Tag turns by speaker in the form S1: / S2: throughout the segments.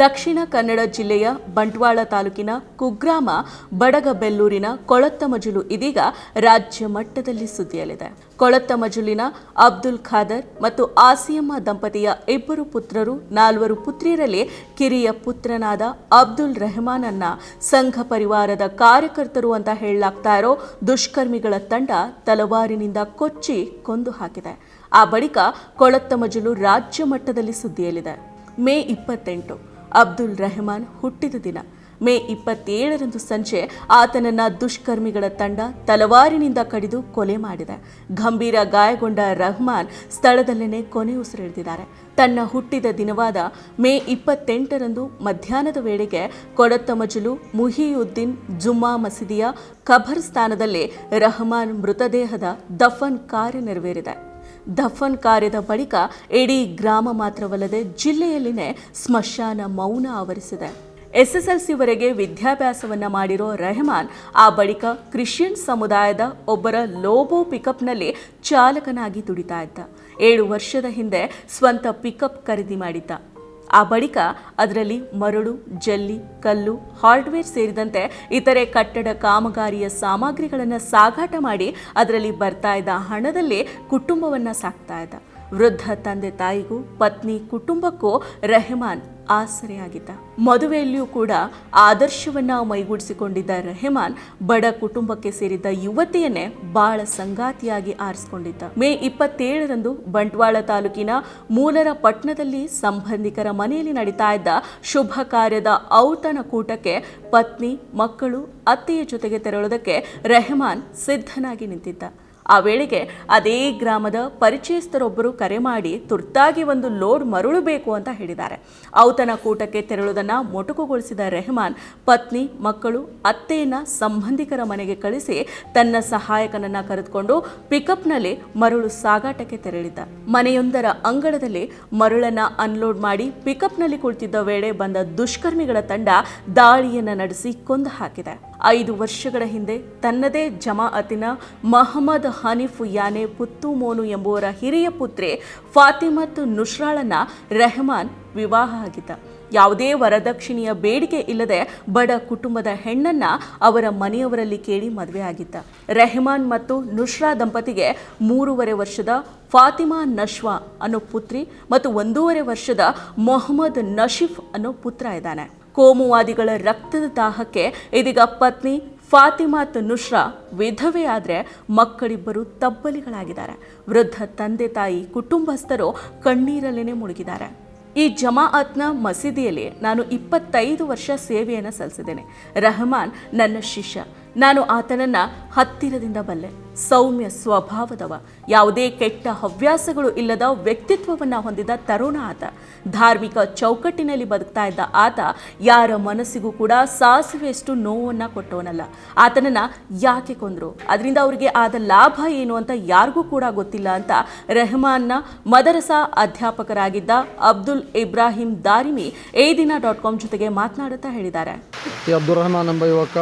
S1: ದಕ್ಷಿಣ ಕನ್ನಡ ಜಿಲ್ಲೆಯ ಬಂಟ್ವಾಳ ತಾಲೂಕಿನ ಕುಗ್ರಾಮ ಬಡಗಬೆಲ್ಲೂರಿನ ಕೊಳತ್ತಮಜಲು ಇದೀಗ ರಾಜ್ಯ ಮಟ್ಟದಲ್ಲಿ ಸುದ್ದಿಯಲ್ಲಿದೆ. ಕೊಳತ್ತಮಜಲಿನ ಅಬ್ದುಲ್ ಖಾದರ್ ಮತ್ತು ಆಸಿಯಮ್ಮ ದಂಪತಿಯ ಇಬ್ಬರು ಪುತ್ರರು ನಾಲ್ವರು ಪುತ್ರಿಯರಲ್ಲಿ ಕಿರಿಯ ಪುತ್ರನಾದ ಅಬ್ದುಲ್ ರೆಹಮಾನನ್ನ ಸಂಘ ಪರಿವಾರದ ಕಾರ್ಯಕರ್ತರು ಅಂತ ಹೇಳಲಾಗ್ತಾ ಇರೋ ದುಷ್ಕರ್ಮಿಗಳ ತಂಡ ತಲವಾರಿನಿಂದ ಕೊಚ್ಚಿ ಕೊಂದು ಹಾಕಿದೆ. ಆ ಬಳಿಕ ಕೊಳತ್ತಮಜುಲು ರಾಜ್ಯ ಮಟ್ಟದಲ್ಲಿ ಸುದ್ದಿಯಲ್ಲಿದೆ. ಮೇ ಇಪ್ಪತ್ತೆಂಟು. ಅಬ್ದುಲ್ ರೆಹಮಾನ್ ಹುಟ್ಟಿದ ದಿನ. ಮೇ ಇಪ್ಪತ್ತೇಳರಂದು ಸಂಜೆ ಆತನನ್ನ ದುಷ್ಕರ್ಮಿಗಳ ತಂಡ ತಲವಾರಿನಿಂದ ಕಡಿದು ಕೊಲೆ ಮಾಡಿದೆ. ಗಂಭೀರ ಗಾಯಗೊಂಡ ರಹಮಾನ್ ಸ್ಥಳದಲ್ಲೇ ಕೊನೆ ಉಸಿರೆಳೆದಿದ್ದಾರೆ ತನ್ನ ಹುಟ್ಟಿದ ದಿನವಾದ ಮೇ ಇಪ್ಪತ್ತೆಂಟರಂದು ಮಧ್ಯಾಹ್ನದ ವೇಳೆಗೆ ಕೊಡತ್ತಮಜುಲು ಮುಹಿಯುದ್ದೀನ್ ಜುಮ್ಮಾ ಮಸೀದಿಯ ಖಬರ್ಸ್ಥಾನದಲ್ಲಿ ರಹಮಾನ್ ಮೃತದೇಹದ ದಫನ್ ಕಾರ್ಯ ನೆರವೇರಿದೆ ದಫನ್ ಕಾರ್ಯದ ಬಳಿಕ ಇಡೀ ಗ್ರಾಮ ಮಾತ್ರವಲ್ಲದೆ ಜಿಲ್ಲೆಯಲ್ಲಿನೇ ಸ್ಮಶಾನ ಮೌನ ಆವರಿಸಿದೆ. ಎಸ್ಎಸ್ಎಲ್ಸಿವರೆಗೆ ವಿದ್ಯಾಭ್ಯಾಸವನ್ನು ಮಾಡಿರೋ ರೆಹಮಾನ್, ಆ ಬಳಿಕ ಕ್ರಿಶ್ಚಿಯನ್ ಸಮುದಾಯದ ಒಬ್ಬರ ಲೋಬೋ ಪಿಕಪ್ನಲ್ಲಿ ಚಾಲಕನಾಗಿ ದುಡಿತಾ ಇದ್ದ. ಏಳು ವರ್ಷದ ಹಿಂದೆ ಸ್ವಂತ ಪಿಕಪ್ ಖರೀದಿ ಮಾಡಿದ್ದ. ಆ ಬಳಿಕ ಅದರಲ್ಲಿ ಮರಳು, ಜಲ್ಲಿ, ಕಲ್ಲು, ಹಾರ್ಡ್ವೇರ್ ಸೇರಿದಂತೆ ಇತರೆ ಕಟ್ಟಡ ಕಾಮಗಾರಿಯ ಸಾಮಗ್ರಿಗಳನ್ನು ಸಾಗಾಟ ಮಾಡಿ ಅದರಲ್ಲಿ ಬರ್ತಾ ಇದ್ದ ಹಣದಲ್ಲಿ ಕುಟುಂಬವನ್ನು ಸಾಕ್ತಾ ಇದ್ದ. ವೃದ್ಧ ತಂದೆ ತಾಯಿಗೂ ಪತ್ನಿ ಕುಟುಂಬಕ್ಕೂ ರೆಹಮಾನ್ ಆಸರೆಯಾಗಿದ್ದ. ಮದುವೆಯಲ್ಲಿಯೂ ಕೂಡ ಆದರ್ಶವನ್ನ ಮೈಗೂಡಿಸಿಕೊಂಡಿದ್ದ ರೆಹಮಾನ್ ಬಡ ಕುಟುಂಬಕ್ಕೆ ಸೇರಿದ್ದ ಯುವತಿಯನ್ನೇ ಬಾಳ ಸಂಗಾತಿಯಾಗಿ ಆರಿಸಿಕೊಂಡಿದ್ದ. ಮೇ ಇಪ್ಪತ್ತೇಳರಂದು ಬಂಟ್ವಾಳ ತಾಲೂಕಿನ ಮೂಲರ ಪಟ್ಟಣದಲ್ಲಿ ಸಂಬಂಧಿಕರ ಮನೆಯಲ್ಲಿ ನಡೀತಾ ಇದ್ದ ಶುಭ ಕಾರ್ಯದ ಔತಣ ಕೂಟಕ್ಕೆ ಪತ್ನಿ, ಮಕ್ಕಳು, ಅತ್ತೆಯ ಜೊತೆಗೆ ತೆರಳುವುದಕ್ಕೆ ರೆಹಮಾನ್ ಸಿದ್ಧನಾಗಿ ನಿಂತಿದ್ದ. ಆ ವೇಳೆಗೆ ಅದೇ ಗ್ರಾಮದ ಪರಿಚಯಸ್ಥರೊಬ್ಬರು ಕರೆ ಮಾಡಿ ತುರ್ತಾಗಿ ಒಂದು ಲೋಡ್ ಮರಳು ಬೇಕು ಅಂತ ಹೇಳಿದ್ದಾರೆ. ಔತನ ಕೂಟಕ್ಕೆ ತೆರಳುವುದನ್ನು ಮೊಟಕುಗೊಳಿಸಿದ ರೆಹಮಾನ್ ಪತ್ನಿ, ಮಕ್ಕಳು, ಅತ್ತೆಯನ್ನ ಸಂಬಂಧಿಕರ ಮನೆಗೆ ಕಳಿಸಿ ತನ್ನ ಸಹಾಯಕನನ್ನ ಕರೆದುಕೊಂಡು ಪಿಕಪ್ನಲ್ಲಿ ಮರಳು ಸಾಗಾಟಕ್ಕೆ ತೆರಳಿದ್ದ. ಮನೆಯೊಂದರ ಅಂಗಳದಲ್ಲಿ ಮರಳನ್ನು ಅನ್ಲೋಡ್ ಮಾಡಿ ಪಿಕಪ್ನಲ್ಲಿ ಕುಳಿತಿದ್ದ ವೇಳೆ ಬಂದ ದುಷ್ಕರ್ಮಿಗಳ ತಂಡ ದಾಳಿಯನ್ನ ನಡೆಸಿ ಕೊಂದು ಹಾಕಿದೆ. ಐದು ವರ್ಷಗಳ ಹಿಂದೆ ತನ್ನದೇ ಜಮಾಅತಿನ ಮಹಮ್ಮದ್ ಹನೀಫ್ ಯಾನೆ ಪುತ್ತುಮೋನು ಎಂಬುವರ ಹಿರಿಯ ಪುತ್ರಿ ಫಾತಿಮತ್ ನುಶ್ರಾಳನ ರೆಹಮಾನ್ ವಿವಾಹ ಆಗಿದ್ದ. ಯಾವುದೇ ವರದಕ್ಷಿಣೆಯ ಬೇಡಿಕೆ ಇಲ್ಲದೆ ಬಡ ಕುಟುಂಬದ ಹೆಣ್ಣನ್ನ ಅವರ ಮನೆಯವರಲ್ಲಿ ಕೇಳಿ ಮದುವೆ ಆಗಿದ್ದ. ರೆಹಮಾನ್ ಮತ್ತು ನುಶ್ರಾ ದಂಪತಿಗೆ ಮೂರುವರೆ ವರ್ಷದ ಫಾತಿಮಾ ನಶ್ವಾ ಅನ್ನೋ ಪುತ್ರಿ ಮತ್ತು ಒಂದೂವರೆ ವರ್ಷದ ಮೊಹಮ್ಮದ್ ನಶೀಫ್ ಅನ್ನೋ ಪುತ್ರ ಇದ್ದಾನೆ. ಕೋಮುವಾದಿಗಳ ರಕ್ತದ ದಾಹಕ್ಕೆ ಇದೀಗ ಪತ್ನಿ ಫಾತಿಮಾತ್ ನುಷ್ರಾ ವಿಧವೆ ಆದರೆ ಮಕ್ಕಳಿಬ್ಬರು ತಬ್ಬಲಿಗಳಾಗಿದ್ದಾರೆ. ವೃದ್ಧ ತಂದೆ ತಾಯಿ ಕುಟುಂಬಸ್ಥರು ಕಣ್ಣೀರಲ್ಲೇನೆ ಮುಳುಗಿದ್ದಾರೆ. ಈ ಜಮಾಅತ್ನ ಮಸೀದಿಯಲ್ಲಿ ನಾನು ಇಪ್ಪತ್ತೈದು ವರ್ಷ ಸೇವೆಯನ್ನು ಸಲ್ಲಿಸಿದ್ದೇನೆ. ರಹಮಾನ್ ನನ್ನ ಶಿಷ್ಯ. ನಾನು ಆತನನ್ನ ಹತ್ತಿರದಿಂದ ಬಲ್ಲೆ. ಸೌಮ್ಯ ಸ್ವಭಾವದವ. ಯಾವುದೇ ಕೆಟ್ಟ ಹವ್ಯಾಸಗಳು ಇಲ್ಲದ ವ್ಯಕ್ತಿತ್ವವನ್ನು ಹೊಂದಿದ ತರುಣ ಆತ. ಧಾರ್ಮಿಕ ಚೌಕಟ್ಟಿನಲ್ಲಿ ಬದುಕ್ತಾ ಇದ್ದ ಆತ ಯಾರ ಮನಸ್ಸಿಗೂ ಕೂಡ ಸಾಸಿವೆಯಷ್ಟು ನೋವನ್ನು ಕೊಟ್ಟವನಲ್ಲ. ಆತನನ್ನ ಯಾಕೆ ಕೊಂದರು? ಅದರಿಂದ ಅವರಿಗೆ ಆದ ಲಾಭ ಏನು ಅಂತ ಯಾರಿಗೂ ಕೂಡ ಗೊತ್ತಿಲ್ಲ ಅಂತ ರೆಹಮಾನ್ನ ಮದರಸಾ ಅಧ್ಯಾಪಕರಾಗಿದ್ದ ಅಬ್ದುಲ್ ಇಬ್ರಾಹಿಂ ದಾರಿಮಿ ಏ ದಿನ ಡಾಟ್ ಕಾಮ್ ಜೊತೆಗೆ ಮಾತನಾಡುತ್ತಾ ಹೇಳಿದ್ದಾರೆ.
S2: ಅಬ್ದುಲ್ ರೆಹಮಾನ್ ಎಂಬ ಯುವಕ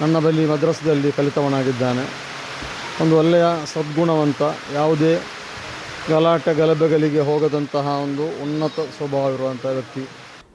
S2: ನನ್ನ ಬಳಿ ಮದ್ರಸದಲ್ಲಿ ಕಲಿತವನಾಗಿದ್ದಾನೆ. ಒಂದು ಒಳ್ಳೆಯ ಸದ್ಗುಣವಂತ, ಯಾವುದೇ ಗಲಾಟೆ ಗಲಭೆಗಳಿಗೆ ಹೋಗದಂತಹ ಒಂದು ಉನ್ನತ ಸ್ವಭಾವ ಇರುವಂಥ ವ್ಯಕ್ತಿ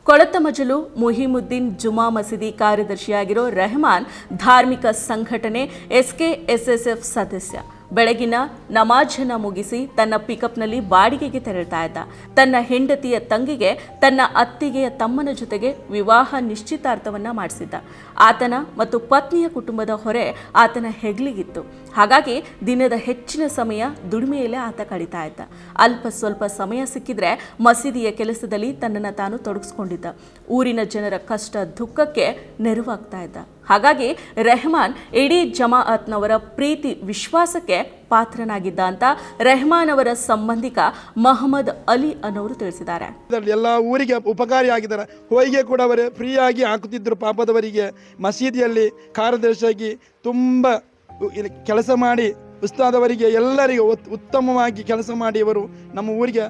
S1: ಕೊಳತಮಜಲು ಮುಹಿಮುದ್ದೀನ್ ಜುಮಾ ಮಸೀದಿ ಕಾರ್ಯದರ್ಶಿಯಾಗಿರೋ ರೆಹಮಾನ್ ಧಾರ್ಮಿಕ ಸಂಘಟನೆ ಎಸ್ಕೆಎಸ್ಎಸ್ಎಫ್ ಸದಸ್ಯ. ಬೆಳಗಿನ ನಮಾಜನ್ನು ಮುಗಿಸಿ ತನ್ನ ಪಿಕಪ್ನಲ್ಲಿ ಬಾಡಿಗೆಗೆ ತೆರಳ್ತಾ ಇದ್ದ. ತನ್ನ ಹೆಂಡತಿಯ ತಂಗಿಗೆ ತನ್ನ ಅತ್ತಿಗೆಯ ತಮ್ಮನ ಜೊತೆಗೆ ವಿವಾಹ ನಿಶ್ಚಿತಾರ್ಥವನ್ನು ಮಾಡಿಸಿದ್ದ. ಆತನ ಮತ್ತು ಪತ್ನಿಯ ಕುಟುಂಬದ ಹೊರೆ ಆತನ ಹೆಗ್ಲಿಗಿತ್ತು. ಹಾಗಾಗಿ ದಿನದ ಹೆಚ್ಚಿನ ಸಮಯ ದುಡಿಮೆಯಲ್ಲೇ ಆತ ಕಳೀತಾ ಇದ್ದ. ಅಲ್ಪ ಸ್ವಲ್ಪ ಸಮಯ ಸಿಕ್ಕಿದ್ರೆ ಮಸೀದಿಯ ಕೆಲಸದಲ್ಲಿ ತನ್ನನ್ನು ತಾನು ತೊಡಗಿಸ್ಕೊಂಡಿದ್ದ. ಊರಿನ ಜನರ ಕಷ್ಟ ದುಃಖಕ್ಕೆ ನೆರವಾಗ್ತಾ ಇದ್ದ. ಹಾಗಾಗಿ ರೆಹಮಾನ್ ಇಡೀ ಜಮಾಅತ್ನವರ ಪ್ರೀತಿ ವಿಶ್ವಾಸಕ್ಕೆ ಪಾತ್ರನಾಗಿದ್ದ ಅಂತ ರೆಹಮಾನ್ ಅವರ ಸಂಬಂಧಿಕ ಮಹಮ್ಮದ್ ಅಲಿ ಅನ್ನೋರು ತಿಳಿಸಿದ್ದಾರೆ.
S3: ಎಲ್ಲ ಊರಿಗೆ ಉಪಕಾರಿಯಾಗಿದ್ದಾರೆ ಹೋಳಿಗೆ ಕೂಡ ಅವರು ಫ್ರೀಯಾಗಿ ಹಾಕುತ್ತಿದ್ದರು ಪಾಪದವರಿಗೆ. ಮಸೀದಿಯಲ್ಲಿ ಕಾರ್ಯದರ್ಶಿಯಾಗಿ ತುಂಬ ಕೆಲಸ ಮಾಡಿ ಉಸ್ತಾದವರಿಗೆ ಎಲ್ಲರಿಗೂ ಉತ್- ಉತ್ತಮವಾಗಿ ಕೆಲಸ ಮಾಡಿ ಇವರು ನಮ್ಮ ಊರಿಗೆ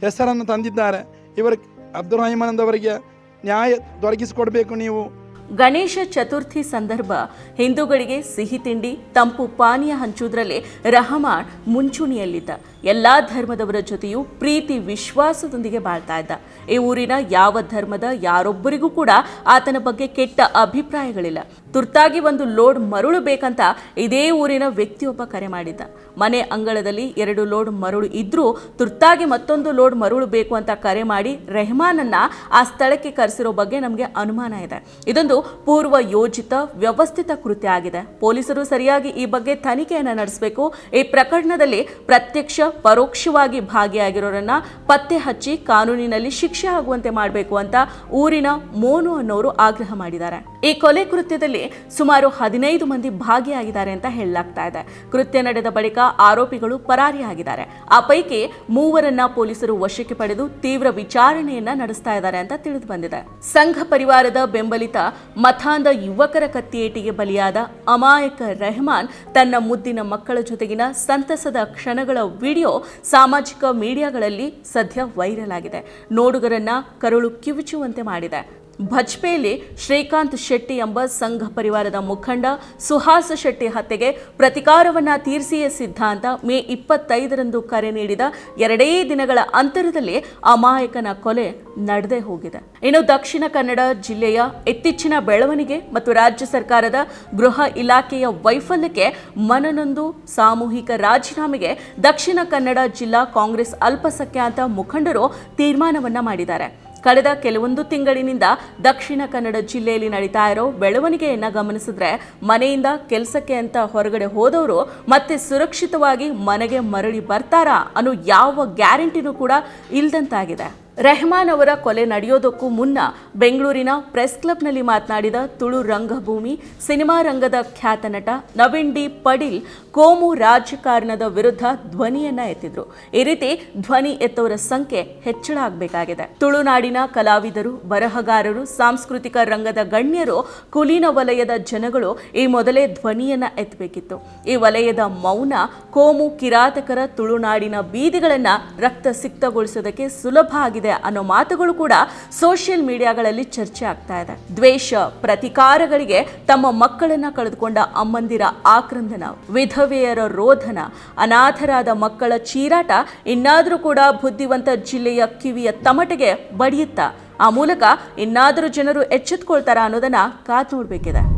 S3: ಹೆಸರನ್ನು ತಂದಿದ್ದಾರೆ. ಇವರು ಅಬ್ದುಲ್ ರಹಿಮಾನಂದವರಿಗೆ ನ್ಯಾಯ ದೊರಕಿಸಿಕೊಡಬೇಕು ನೀವು.
S1: ಗಣೇಶ ಚತುರ್ಥಿ ಸಂದರ್ಭ, ಹಿಂದೂಗಳಿಗೆ ಸಿಹಿ ತಿಂಡಿ, ತಂಪು ಪಾನೀಯ ಹಂಚುವುದರಲ್ಲಿ ರಹಮಾನ್ ಮುಂಚೂಣಿಯಲ್ಲಿದ್ದ. ಎಲ್ಲ ಧರ್ಮದವರ ಜೊತೆಯೂ ಪ್ರೀತಿ ವಿಶ್ವಾಸದೊಂದಿಗೆ ಬಾಳ್ತಾ ಇದ್ದ. ಈ ಊರಿನ ಯಾವ ಧರ್ಮದ ಯಾರೊಬ್ಬರಿಗೂ ಕೂಡ ಆತನ ಬಗ್ಗೆ ಕೆಟ್ಟ ಅಭಿಪ್ರಾಯಗಳಿಲ್ಲ. ತುರ್ತಾಗಿ ಒಂದು ಲೋಡ್ ಮರಳು ಬೇಕಂತ ಇದೇ ಊರಿನ ವ್ಯಕ್ತಿಯೊಬ್ಬ ಕರೆ ಮಾಡಿದ್ದ. ಮನೆ ಅಂಗಳದಲ್ಲಿ ಎರಡು ಲೋಡ್ ಮರಳು ಇದ್ರೂ ತುರ್ತಾಗಿ ಮತ್ತೊಂದು ಲೋಡ್ ಮರಳು ಬೇಕು ಅಂತ ಕರೆ ಮಾಡಿ ರೆಹಮಾನನ್ನ ಆ ಸ್ಥಳಕ್ಕೆ ಕರೆಸಿರೋ ಬಗ್ಗೆ ನಮಗೆ ಅನುಮಾನ ಇದೆ. ಇದೊಂದು ಪೂರ್ವ ಯೋಜಿತ ವ್ಯವಸ್ಥಿತ ಕೃತ್ಯ ಆಗಿದೆ ಪೊಲೀಸರು ಸರಿಯಾಗಿ ಈ ಬಗ್ಗೆ ತನಿಖೆಯನ್ನು ನಡೆಸಬೇಕು. ಈ ಪ್ರಕರಣದಲ್ಲಿ ಪ್ರತ್ಯಕ್ಷ, ಪರೋಕ್ಷವಾಗಿ ಭಾಗಿಯಾಗಿರೋರನ್ನ ಪತ್ತೆ ಹಚ್ಚಿ ಕಾನೂನಿನಲ್ಲಿ ಶಿಕ್ಷೆ ಆಗುವಂತೆ ಮಾಡಬೇಕು ಅಂತ ಊರಿನ ಮೋನು ಅನ್ನೋರು ಆಗ್ರಹ ಮಾಡಿದ್ದಾರೆ. ಈ ಕೊಲೆ ಕೃತ್ಯದಲ್ಲಿ ಸುಮಾರು ಹದಿನೈದು ಮಂದಿ ಭಾಗಿಯಾಗಿದ್ದಾರೆ ಅಂತ ಹೇಳಲಾಗ್ತಾ ಇದೆ. ಕೃತ್ಯ ನಡೆದ ಬಳಿಕ ಆರೋಪಿಗಳು ಪರಾರಿಯಾಗಿದ್ದಾರೆ. ಆ ಪೈಕಿ ಮೂವರನ್ನ ಪೊಲೀಸರು ವಶಕ್ಕೆ ಪಡೆದು ತೀವ್ರ ವಿಚಾರಣೆಯನ್ನ ನಡೆಸ್ತಾ ಇದ್ದಾರೆ ಅಂತ ತಿಳಿದು ಬಂದಿದೆ. ಸಂಘ ಪರಿವಾರದ ಬೆಂಬಲಿತ ಮಥಾಂಧ ಯುವಕರ ಕತ್ತಿಯೇಟಿಗೆ ಬಲಿಯಾದ ಅಮಾಯಕ ರೆಹಮಾನ್ ತನ್ನ ಮುದ್ದಿನ ಮಕ್ಕಳ ಜೊತೆಗಿನ ಸಂತಸದ ಕ್ಷಣಗಳ ವಿಡಿಯೋ ಸಾಮಾಜಿಕ ಮೀಡಿಯಾಗಳಲ್ಲಿ ಸದ್ಯ ವೈರಲ್ ಆಗಿದೆ. ನೋಡುಗರನ್ನ ಕರುಳು ಕಿವುಚುವಂತೆ ಮಾಡಿದೆ. ಭಜ್ಪೇಲಿ ಶ್ರೀಕಾಂತ್ ಶೆಟ್ಟಿ ಎಂಬ ಸಂಘ ಪರಿವಾರದ ಮುಖಂಡ ಸುಹಾಸ ಶೆಟ್ಟಿ ಹತ್ಯೆಗೆ ಪ್ರತಿಕಾರವನ್ನು ತೀರಿಸಿಯೇ ಸಿದ್ಧಾಂತ ಮೇ ಇಪ್ಪತ್ತೈದರಂದು ಕರೆ ನೀಡಿದ ಎರಡೇ ದಿನಗಳ ಅಂತರದಲ್ಲಿ ಅಮಾಯಕನ ಕೊಲೆ ನಡೆದೇ ಹೋಗಿದೆ. ಇನ್ನು ದಕ್ಷಿಣ ಕನ್ನಡ ಜಿಲ್ಲೆಯ ಇತ್ತೀಚಿನ ಬೆಳವಣಿಗೆ ಮತ್ತು ರಾಜ್ಯ ಸರ್ಕಾರದ ಗೃಹ ಇಲಾಖೆಯ ವೈಫಲ್ಯಕ್ಕೆ ಮನನೊಂದು ಸಾಮೂಹಿಕ ರಾಜೀನಾಮೆಗೆ ದಕ್ಷಿಣ ಕನ್ನಡ ಜಿಲ್ಲಾ ಕಾಂಗ್ರೆಸ್ ಅಲ್ಪಸಂಖ್ಯಾತ ಮುಖಂಡರು ತೀರ್ಮಾನವನ್ನ ಮಾಡಿದ್ದಾರೆ. ಕಳೆದ ಕೆಲವೊಂದು ತಿಂಗಳಿನಿಂದ ದಕ್ಷಿಣ ಕನ್ನಡ ಜಿಲ್ಲೆಯಲ್ಲಿ ನಡೀತಾ ಇರೋ ಬೆಳವಣಿಗೆಯನ್ನ ಗಮನಿಸಿದ್ರೆ ಮನೆಯಿಂದ ಕೆಲಸಕ್ಕೆ ಅಂತ ಹೊರಗಡೆ ಹೋದವರು ಮತ್ತೆ ಸುರಕ್ಷಿತವಾಗಿ ಮನೆಗೆ ಮರಳಿ ಬರ್ತಾರಾ ಅನ್ನೋ ಯಾವ ಗ್ಯಾರಂಟಿನೂ ಕೂಡ ಇಲ್ದಂತಾಗಿದೆ. ರೆಹಮಾನ್ ಅವರ ಕೊಲೆ ನಡೆಯೋದಕ್ಕೂ ಮುನ್ನ ಬೆಂಗಳೂರಿನ ಪ್ರೆಸ್ ಕ್ಲಬ್ನಲ್ಲಿ ಮಾತನಾಡಿದ ತುಳು ರಂಗಭೂಮಿ, ಸಿನಿಮಾ ರಂಗದ ಖ್ಯಾತ ನಟ ನವೀನ್ ಡಿ ಪಡೀಲ್ ಕೋಮು ರಾಜಕಾರಣದ ವಿರುದ್ಧ ಧ್ವನಿಯನ್ನ ಎತ್ತಿದ್ರು. ಈ ರೀತಿ ಧ್ವನಿ ಎತ್ತವರ ಸಂಖ್ಯೆ ಹೆಚ್ಚಳ ಆಗಬೇಕಾಗಿದೆ. ತುಳುನಾಡಿನ ಕಲಾವಿದರು, ಬರಹಗಾರರು, ಸಾಂಸ್ಕೃತಿಕ ರಂಗದ ಗಣ್ಯರು, ಕುಲೀನ ವಲಯದ ಜನಗಳು ಈ ಮೊದಲೇ ಧ್ವನಿಯನ್ನ ಎತ್ತಬೇಕಿತ್ತು. ಈ ವಲಯದ ಮೌನ ಕೋಮು ಕಿರಾತಕರ ತುಳುನಾಡಿನ ಬೀದಿಗಳನ್ನ ರಕ್ತ ಸಿಕ್ತಗೊಳಿಸೋದಕ್ಕೆ ಸುಲಭ ಆಗಿದೆ ಅನ್ನೋ ಮಾತುಗಳು ಕೂಡ ಸೋಷಿಯಲ್ ಮೀಡಿಯಾಗಳಲ್ಲಿ ಚರ್ಚೆ ಆಗ್ತಾ ಇದೆ. ದ್ವೇಷ, ಪ್ರತಿಕಾರಗಳಿಗೆ ತಮ್ಮ ಮಕ್ಕಳನ್ನ ಕಳೆದುಕೊಂಡ ಅಮ್ಮಂದಿರ ಆಕ್ರಂದನ, ವಿಧವೆಯರ ರೋಧನ, ಅನಾಥರಾದ ಮಕ್ಕಳ ಚೀರಾಟ ಇನ್ನಾದರೂ ಕೂಡ ಬುದ್ಧಿವಂತ ಜಿಲ್ಲೆಯ ಕಿವಿಯ ತಮಟೆಗೆ ಬಡಿಯುತ್ತಾ, ಆ ಮೂಲಕ ಇನ್ನಾದರೂ ಜನರು ಎಚ್ಚೆತ್ಕೊಳ್ತಾರ ಅನ್ನೋದನ್ನ ಕಾತು ನೋಡ್ಬೇಕಿದೆ.